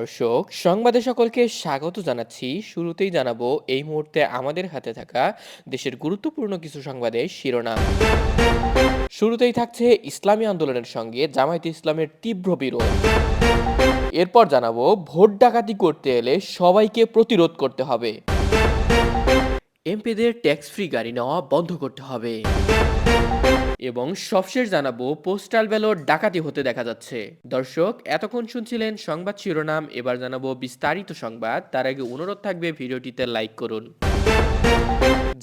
দর্শক, সংবাদে সকলকে স্বাগত জানাচ্ছি। শুরুতেই জানাব, এই মুহূর্তে আমাদের হাতে থাকা দেশের গুরুত্বপূর্ণ কিছু সংবাদের শিরোনাম। শুরুতেই থাকছে ইসলামী আন্দোলনের সঙ্গে জামায়াতে ইসলামের তীব্র বিরোধ। এরপর জানাব, ভোট ডাকাতি করতে এলে সবাইকে প্রতিরোধ করতে হবে। এমপিদের ট্যাক্স ফ্রি গাড়ি নেওয়া বন্ধ করতে হবে। এবং সবশেষ জানাব, পোস্টাল ব্যালট ডাকাতি হতে দেখা যাচ্ছে। দর্শক, এতক্ষণ শুনছিলেন সংবাদ শিরোনাম, এবার জানাব বিস্তারিত সংবাদ। তার আগে অনুরোধ থাকবে ভিডিওটিতে লাইক করুন।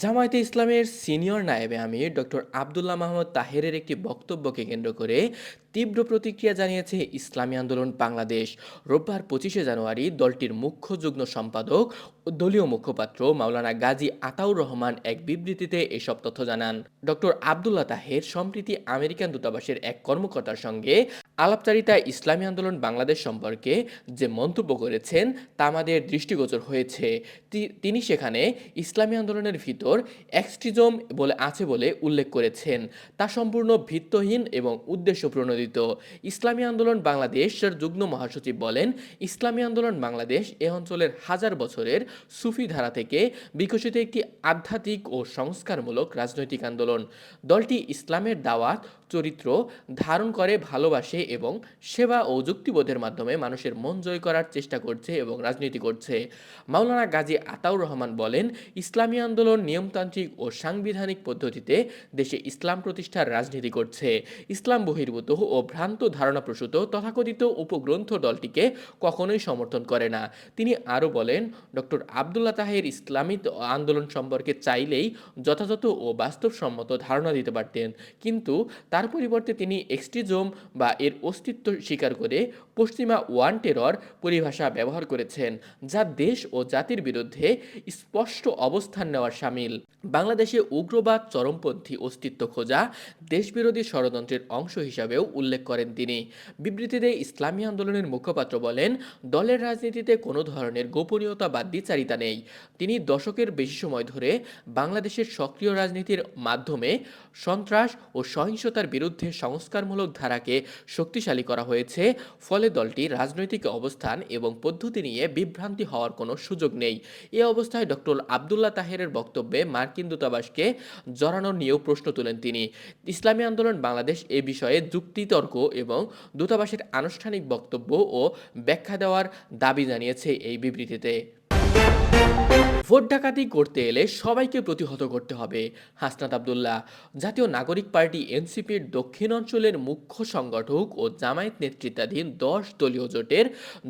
জামায়াতে ইসলামের সিনিয়র নায়েবে আমির ডক্টর আবদুল্লাহ মাহমুদ তাহেরের একটি বক্তব্যকে কেন্দ্র করে তীব্র প্রতিক্রিয়া জানিয়েছে ইসলামী আন্দোলন বাংলাদেশ। রোববার পঁচিশে জানুয়ারি দলটির মুখ্য যুগ্ম সম্পাদক দলীয় মুখপাত্র মাওলানা গাজী আতাউর রহমান এক বিবৃতিতে এসব তথ্য জানান। ডক্টর আবদুল্লাহ তাহের সম্প্রীতি আমেরিকান দূতাবাসের এক কর্মকর্তার সঙ্গে আলাপচারিতা ইসলামী আন্দোলন বাংলাদেশ সম্পর্কে যে মন্তব্য করেছেন তা আমাদের দৃষ্টিগোচর হয়েছে। তিনি সেখানে ইসলামী আন্দোলনের ভিতর এক্সট্রিজম বলে আছে বলে উল্লেখ করেছেন। তা সম্পূর্ণ ভিত্তহীন এবং উদ্দেশ্য প্রণোদিত ইসলামী আন্দোলন বাংলাদেশের যুগ্ম মহাসচিব বলেন, ইসলামী আন্দোলন বাংলাদেশ এ অঞ্চলের হাজার বছরের সুফি ধারা থেকে বিকশিত একটি আধ্যাত্মিক ও সংস্কারমূলক রাজনৈতিক আন্দোলন। দলটি ইসলামের দাওয়াত চরিত্র ধারণ করে, ভালোবাসে এবং সেবা ও যুক্তিবোধের মাধ্যমে মানুষের মন জয় করার চেষ্টা করছে এবং রাজনীতি করছে। মাওলানা গাজী আতাউর রহমান বলেন, ইসলামী আন্দোলন নিয়মতান্ত্রিক ও সাংবিধানিক পদ্ধতিতে দেশে ইসলাম প্রতিষ্ঠার রাজনীতি করছে। ইসলাম বহির্ভূত ও ভ্রান্ত ধারণা প্রসূত তথাকথিত উপগ্রন্থ দলটিকে কখনোই সমর্থন করে না। তিনি আরও বলেন ডক্টর আবদুল্লাহ তাহের ইসলামী আন্দোলন সম্পর্কে চাইলেই যথাযথ ও বাস্তবসম্মত ধারণা দিতে পারতেন। কিন্তু তার পরিবর্তে তিনি এক্সট্রিজম বা এর অস্তিত্ব স্বীকার করে পশ্চিমা ওয়ান টেরর পরিভাষা ব্যবহার করেছেন, যা দেশ ও জাতির বিরুদ্ধে স্পষ্ট অবস্থান নেওয়ার সামিল। বাংলাদেশে উগ্রবাদ, চরমপন্থী অস্তিত্ব খোঁজা, দেশবিরোধী ষড়যন্ত্রের অংশ হিসাবেও উল্লেখ করেন তিনি। বিবৃতিতে ইসলামী আন্দোলনের মুখপাত্র বলেন, দলের রাজনীতিতে কোনো ধরনের গোপনীয়তা বা দ্বিচারিতা নেই। তিনি দশকের বেশি সময় ধরে বাংলাদেশের সক্রিয় রাজনীতির মাধ্যমে সন্ত্রাস ও সহিংসতার বিরুদ্ধে সংস্কারমূলক ধারাকে শক্তিশালী করা হয়েছে, ফলে দলটি রাজনৈতিক অবস্থান এবং পদ্ধতি নিয়ে বিভ্রান্তি হওয়ার কোনো সুযোগ নেই। এ অবস্থায় ডক্টর আবদুল্লাহ তাহেরের বক্তব্যে মার্কিন দূতাবাসকে জড়ানোর নিয়েও প্রশ্ন তোলেন তিনি। ইসলামী আন্দোলন বাংলাদেশ এ বিষয়ে যুক্তিতর্ক এবং দূতাবাসের আনুষ্ঠানিক বক্তব্য ও ব্যাখ্যা দেওয়ার দাবি জানিয়েছে এই বিবৃতিতে। ভোট ডাকাতি করতে এলে সবাইকে প্রতিহত করতে হবে, হাসনাত আবদুল্লাহ। জাতীয় নাগরিক পার্টি এনসিপির দক্ষিণ অঞ্চলের মুখ্য সংগঠক ও জামায়াত নেতৃত্বাধীন দশ দলীয় জোটের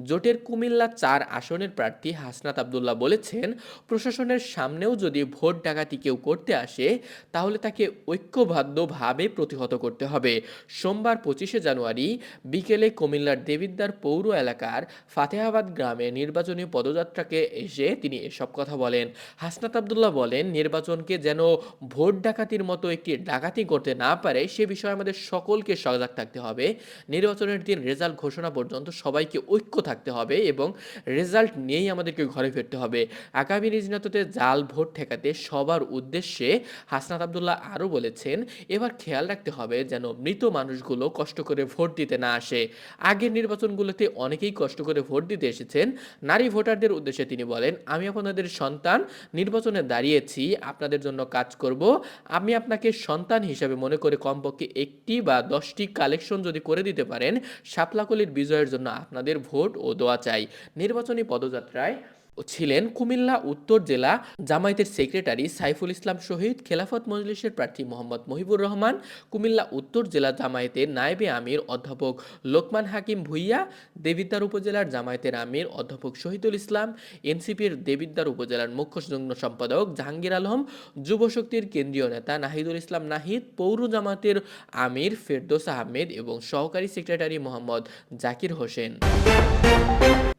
জোটের কুমিল্লা চার আসনের প্রার্থী হাসনাত আবদুল্লাহ বলেছেন, প্রশাসনের সামনেও যদি ভোট ডাকাতি কেউ করতে আসে, তাহলে তাকে ঐক্যবদ্ধভাবে প্রতিহত করতে হবে। সোমবার পঁচিশে জানুয়ারি বিকেলে কুমিল্লার দেবিদ্দার পৌর এলাকার ফাতেহাবাদ গ্রামে নির্বাচনী পদযাত্রাকে এসে তিনি এসব কথা বলেন। হাসনাত আবদুল্লাহ বলেন, নির্বাচনকে যেন ভোট ডাকাতির মতো একটি ডাকাতি করতে না পারে, সে বিষয়ে আমাদের সকলকে সজাগ থাকতে হবে। নির্বাচনের দিন রেজাল্ট ঘোষণা পর্যন্ত সবাইকে ঐক্য থাকতে হবে এবং রেজাল্ট নিয়েই আমাদেরকে ঘরে ফিরতে হবে। আগামী নির্বাচনতে জাল ভোট ঠেকাতে সবার উদ্দেশ্যে হাসনাত আবদুল্লাহ আরও বলেছেন, এবার খেয়াল রাখতে হবে যেন মৃত মানুষগুলো কষ্ট করে ভোট দিতে না আসে। আগের নির্বাচনগুলোতে অনেকেই কষ্ট করে ভোট দিতে এসেছেন। নারী ভোটারদের উদ্দেশ্যে তিনি বলেন, আমি আপনাদের সন্তান নির্বাচনে দাঁড়িয়েছি, আপনাদের জন্য কাজ করব। আমি আপনাকে সন্তান হিসাবে মনে করে কমপক্ষে একটি বা দশটি কালেকশন যদি করে দিতে পারেন শাপলাকলির বিজয়ের জন্য আপনাদের ভোট ও দোয়া চাই। নির্বাচনী পদযাত্রায় ছিলেন কুমিল্লা, উত্তর জেলা জামায়াতের সেক্রেটারি সাইফুল ইসলাম শহীদ, খেলাফত মজলিসের প্রার্থী মোহাম্মদ মহিবুর রহমান, কুমিল্লা, উত্তর জেলা জামায়াতের নায়েবে আমির অধ্যাপক লোকমান হাকিম ভুইয়া, দেবিদ্বার উপজেলার জামায়াতের আমির অধ্যাপক শহীদুল ইসলাম, এনসিপির দেবিদ্বার উপজেলার মুখ্য যুগ্ম সম্পাদক জাহাঙ্গীর আলম যুবশক্তির কেন্দ্রীয় নেতা নাহিদুল ইসলাম নাহিদ, পৌর জামাতের আমির ফেরদোস আহমেদ এবং সহকারী সেক্রেটারি মোহাম্মদ জাকির হোসেন।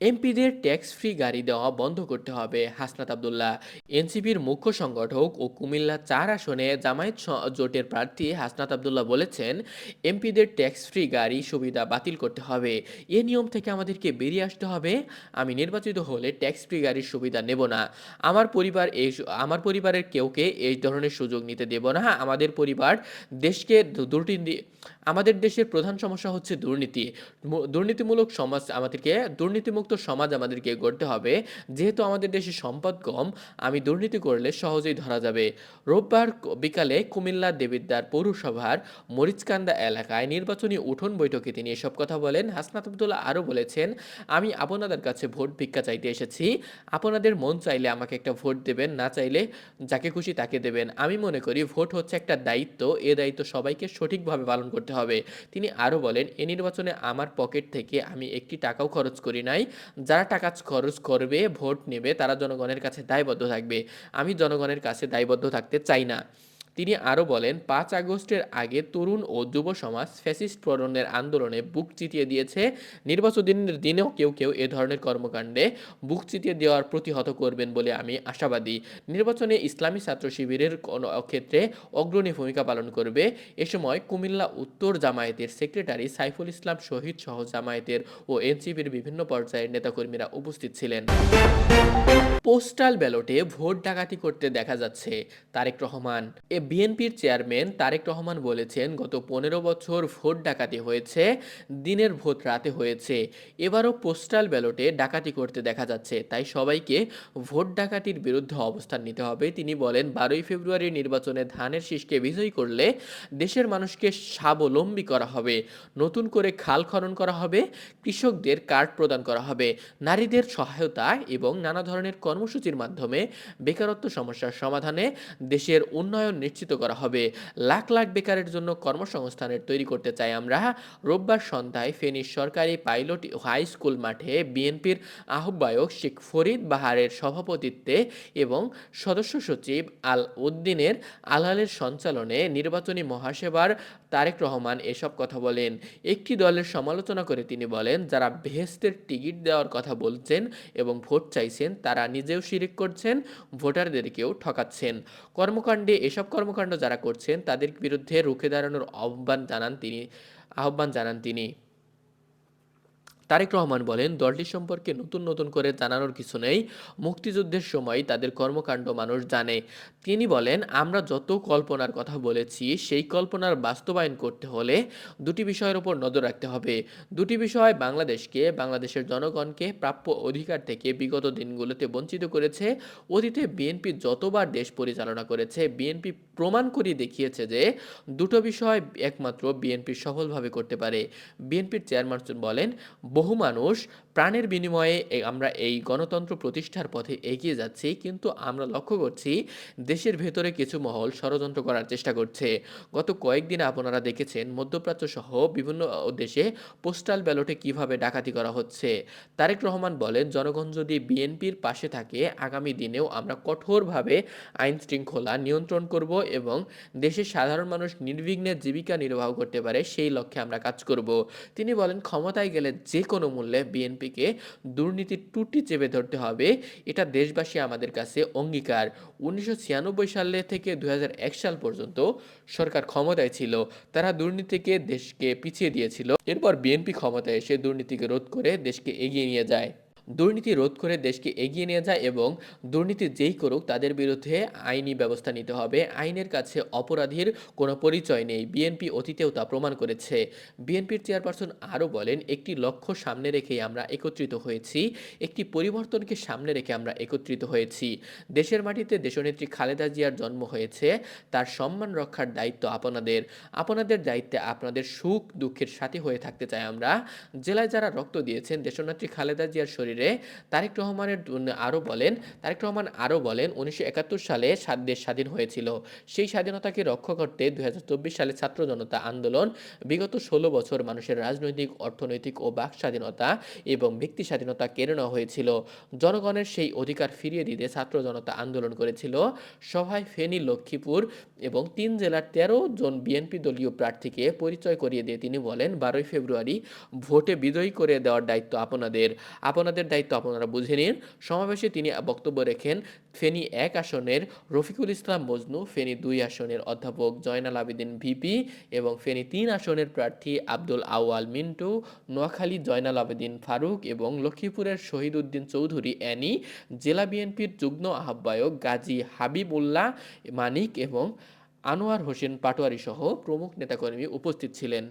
এমপিদের ট্যাক্স ফ্রি গাড়ি দেওয়া বন্ধ করতে হবে। হাসনাত আবদুল্লাহ, এনসিপির মুখ্য সংগঠক ও কুমিল্লা চার আসনে জামায়াত জোটের প্রার্থী হাসনাত আবদুল্লাহ বলেছেন, এমপিদের ট্যাক্স ফ্রি গাড়ি সুবিধা বাতিল করতে হবে। এ নিয়ম থেকে আমাদেরকে বেরিয়ে আসতে হবে। আমি নির্বাচিত হলে ট্যাক্স ফ্রি গাড়ির সুবিধা নেব না। আমার পরিবার এই আমার পরিবারের কেউকে এই ধরনের সুযোগ নিতে দেব না। আমাদের পরিবার দেশকে দুর্নীতি আমাদের দেশের প্রধান সমস্যা হচ্ছে দুর্নীতি। দুর্নীতিমূলক সমাজ আমাদেরকে, দুর্নীতিমুক্ত সমাজ আমাদেরকে গড়তে হবে। যেহেতু আমাদের দেশে সম্পদ কম, আমি দুর্নীতি করলে সহজেই ধরা যাবে। রোববার বিকালে কুমিল্লা দেবিদ্বার পৌরসভার মরিচকান্দা এলাকায় নির্বাচনী উঠোন বৈঠকে তিনি এসব কথা বলেন। হাসনাত আবদুল্লাহ আরও বলেছেন, আমি আপনাদের কাছে ভোট ভিক্ষা চাইতে এসেছি। আপনাদের মন চাইলে আমাকে একটা ভোট দেবেন, না চাইলে যাকে খুশি তাকে দেবেন। আমি মনে করি ভোট হচ্ছে একটা দায়িত্ব। এ দায়িত্ব সবাইকে সঠিকভাবে পালন করতে হবে। তিনি আরও বলেন, এ নির্বাচনে আমার পকেট থেকে আমি একটি টাকাও খরচ করি নাই। যারা টাকা খরচ করবে, ভোট নেবে, তারা জনগণের কাছে দায়বদ্ধ থাকবে। আমি জনগণের কাছে দায়বদ্ধ থাকতে চাই না। তিনি আরও বলেন, পাঁচ আগস্টের আগে তরুণ ও যুব সমাজ ফ্যাসিস্ট প্রণনের আন্দোলনে বুক চিতিয়ে দিয়েছে, নির্বাচনের দিনেও কেউ কেউ এ ধরনের কর্মকাণ্ডে বুক চিতিয়ে দেওয়ার প্রতিহত করবেন বলে আমি আশাবাদী। নির্বাচনে ইসলামী ছাত্র শিবিরের ক্ষেত্রে অগ্রণী ভূমিকা পালন করবে এ সময় কুমিল্লা উত্তর জামায়াতের সেক্রেটারি সাইফুল ইসলাম শহীদ সহ জামায়াতের ও এনসিপির বিভিন্ন পর্যায়ের নেতাকর্মীরা উপস্থিত ছিলেন। পোস্টাল ব্যালটে ভোট ডাকাতি করতে দেখা যাচ্ছে, তারেক রহমান। এ বিএনপির চেয়ারম্যান তারেক রহমান বলেছেন, গত পনেরো বছর ভোট ডাকাতি হয়েছে, দিনের ভোট রাতে হয়েছে। এবারও পোস্টাল ব্যালটে ডাকাতি করতে দেখা যাচ্ছে, তাই সবাইকে ভোট ডাকাতির বিরুদ্ধে অবস্থান নিতে হবে। তিনি বলেন, বারোই ফেব্রুয়ারি নির্বাচনে ধানের শীষকে বিজয়ী করলে দেশের মানুষকে স্বাবলম্বী করা হবে, নতুন করে খাল খনন করা হবে, কৃষকদের কার্ড প্রদান করা হবে, নারীদের সহায়তা এবং নানা ধরনের কর্মসূচির মাধ্যমে বেকারত্ব সমস্যার সমাধানে দেশের উন্নয়ন নিশ্চিত করা হবে। লাখ লাখ বেকারের জন্য কর্মসংস্থানের তৈরি করতে চাই আমরা। রোববার সন্ধ্যায় ফেনীর সরকারি পাইলট হাই স্কুল মাঠে বিএনপির আহ্বায়ক শেখ ফরিদ বাহারের সভাপতিত্বে এবং সদস্য সচিব আল উদ্দিনের আলালের সঞ্চালনে নির্বাচনী মহাসেবার তারেক রহমান এসব কথা বলেন। একটি দলের সমালোচনা করে তিনি বলেন, যারা বেহেস্তের টিকিট দেওয়ার কথা বলছেন এবং ভোট চাইছেন, তারা নিজেও শিরিক করছেন, ভোটারদেরকেও ঠকাচ্ছেন। কর্মকাণ্ডে, এসব কর্মকাণ্ড যারা করছেন, তাদের বিরুদ্ধে রুখে দাঁড়ানোর আহ্বান জানান তিনি, আহ্বান জানান তিনি। তারেক রহমান বলেন, দলটি সম্পর্কে নতুন নতুন করে জানানোর কিছু নেই। মুক্তিযুদ্ধের সময় তাদের কর্মকাণ্ড মানুষ জানে। তিনি বলেন, আমরা যত কল্পনার কথা বলেছি, সেই কল্পনার বাস্তবায়ন করতে হলে দুটি বিষয়ের উপর নজর রাখতে হবে। দুটি বিষয় বাংলাদেশকে, বাংলাদেশের জনগণকে প্রাপ্য অধিকার থেকে বিগত দিনগুলোতে বঞ্চিত করেছে। অতীতে বিএনপি যতবার দেশ পরিচালনা করেছে বিএনপি প্রমাণ করে দেখিয়েছে যে দুটো বিষয় একমাত্র বিএনপি সফলভাবে করতে পারে। বিএনপির চেয়ারম্যান বলেন বহু মানুষ প্রাণের বিনিময়ে আমরা এই গণতন্ত্র প্রতিষ্ঠার পথে এগিয়ে যাচ্ছি, কিন্তু আমরা লক্ষ্য করছি দেশের ভেতরে কিছু মহল ষড়যন্ত্র করার চেষ্টা করছে। গত কয়েকদিন আপনারা দেখেছেন মধ্যপ্রাচ্য সহ বিভিন্ন দেশে পোস্টাল ব্যালটে কীভাবে ডাকাতি করা হচ্ছে। তারেক রহমান বলেন, জনগণ যদি বিএনপির পাশে থাকে, আগামী দিনেও আমরা কঠোরভাবে আইন শৃঙ্খলা নিয়ন্ত্রণ করব এবং দেশের সাধারণ মানুষ নির্বিঘ্নে জীবিকা নির্বাহ করতে পারে, সেই লক্ষ্যে আমরা কাজ করব। তিনি বলেন, ক্ষমতায় গেলে যে কোনো মূল্যে বিএনপিকে দুর্নীতির টুটি চেপে ধরতে হবে, এটা দেশবাসী আমাদের কাছে অঙ্গীকার। উনিশশো ছিয়ানব্বই সালে থেকে দু হাজার এক সাল পর্যন্ত সরকার ক্ষমতায় ছিল, তারা দুর্নীতিকে দেশকে পিছিয়ে দিয়েছিল। এরপর বিএনপি ক্ষমতায় এসে দুর্নীতিকে রোধ করে দেশকে এগিয়ে নিয়ে যায়। দুর্নীতি রোধ করে দেশকে এগিয়ে নিয়ে যায় এবং দুর্নীতি যেই করুক তাদের বিরুদ্ধে আইনি ব্যবস্থা নিতে হবে। আইনের কাছে অপরাধীর কোনো পরিচয় নেই। বিএনপি অতীতেও তা প্রমাণ করেছে। বিএনপির চেয়ারপারসন আরও বলেন, একটি লক্ষ্য সামনে রেখেই আমরা একত্রিত হয়েছি। একটি পরিবর্তনকে সামনে রেখে আমরা একত্রিত হয়েছি। দেশের মাটিতে দেশনেত্রী খালেদা জিয়ার জন্ম হয়েছে। তার সম্মান রক্ষার দায়িত্ব আপনাদের। আপনাদের দায়িত্বে আপনাদের সুখ দুঃখের সাথে হয়ে থাকতে চাই আমরা। জেলায় যারা রক্ত দিয়েছেন, দেশনেত্রী খালেদা জিয়ার শরীরে তারেক রহমানের আরও বলেন, তারেক রহমান আরও বলেন, উনিশশো একাত্তর সালে সাত দেশ স্বাধীন হয়েছিল। সেই স্বাধীনতাকে রক্ষা করতে দু হাজার চব্বিশ সালে ছাত্র জনতা আন্দোলন, বিগত ষোলো বছর মানুষের রাজনৈতিক, অর্থনৈতিক ও বাক স্বাধীনতা এবং ব্যক্তি স্বাধীনতা কেড়ে নেওয়া হয়েছিল। জনগণের সেই অধিকার ফিরিয়ে দিতে ছাত্র জনতা আন্দোলন করেছিল। সভায় ফেনী, লক্ষ্মীপুর এবং তিন জেলার তেরো জন বিএনপি দলীয় প্রার্থীকে পরিচয় করিয়ে দিয়ে তিনি বলেন, বারোই ফেব্রুয়ারি ভোটে বিজয়ী করে দেওয়ার দায়িত্ব আপনাদের। আপনাদের দায়িত্ব আপনারা বুঝে নিন। সমাবেশে তিনি বক্তব্য রেখেন, ফেনী এক আসনের রফিকুল ইসলাম মজনু, ফেনী দুই আসনের অধ্যাপক জয়নাল আবেদিন ভিপি এবং ফেনী তিন আসনের প্রার্থী আব্দুল আওয়াল মিন্টু, নোয়াখালী জয়নাল আবেদিন ফারুক এবং লক্ষ্মীপুরের শহীদ উদ্দিন চৌধুরী অ্যানি, জেলা বিএনপির যুগ্ম আহ্বায়ক গাজী হাবিবুল্লাহ মানিক এবং আনোয়ার হোসেন পাটোয়ারি সহ প্রমুখ নেতাকর্মী উপস্থিত ছিলেন।